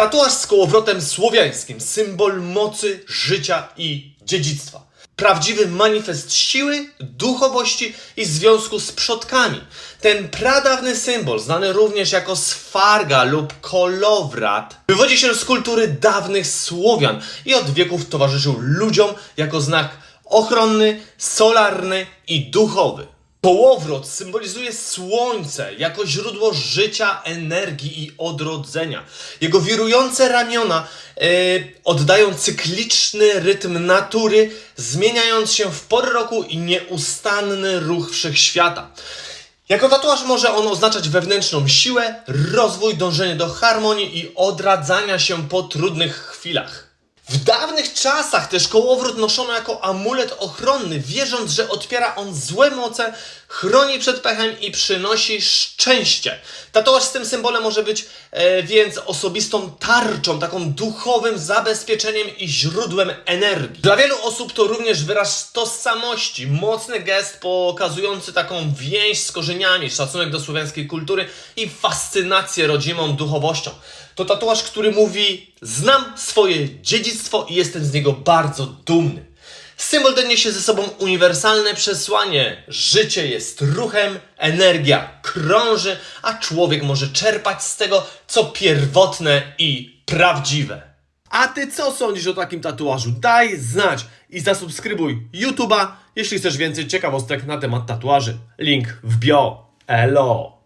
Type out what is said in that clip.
Tatuaż z kołowrotem słowiańskim, symbol mocy, życia i dziedzictwa. Prawdziwy manifest siły, duchowości i związku z przodkami. Ten pradawny symbol, znany również jako sfarga lub kolowrat, wywodzi się z kultury dawnych Słowian i od wieków towarzyszył ludziom jako znak ochronny, solarny i duchowy. Kołowrot symbolizuje słońce jako źródło życia, energii i odrodzenia. Jego wirujące ramiona e, oddają cykliczny rytm natury, zmieniając się w pory roku i nieustanny ruch wszechświata. Jako tatuaż może on oznaczać wewnętrzną siłę, rozwój, dążenie do harmonii i odradzania się po trudnych chwilach. W dawnych czasach też kołowrót noszono jako amulet ochronny, wierząc, że odpiera on złe moce, chroni przed pechem i przynosi szczęście. Tatuaż z tym symbolem może być e, więc osobistą tarczą, taką duchowym zabezpieczeniem i źródłem energii. Dla wielu osób to również wyraz tożsamości, mocny gest pokazujący taką więź z korzeniami, szacunek do słowiańskiej kultury i fascynację rodzimą duchowością. To tatuaż, który mówi: Znam swoje dziedzictwo i jestem z niego bardzo dumny. Symbol ten niesie ze sobą uniwersalne przesłanie: życie jest ruchem, energia krąży, a człowiek może czerpać z tego, co pierwotne i prawdziwe. A ty co sądzisz o takim tatuażu? Daj znać i zasubskrybuj YouTube'a, jeśli chcesz więcej ciekawostek na temat tatuaży. Link w bio. Elo!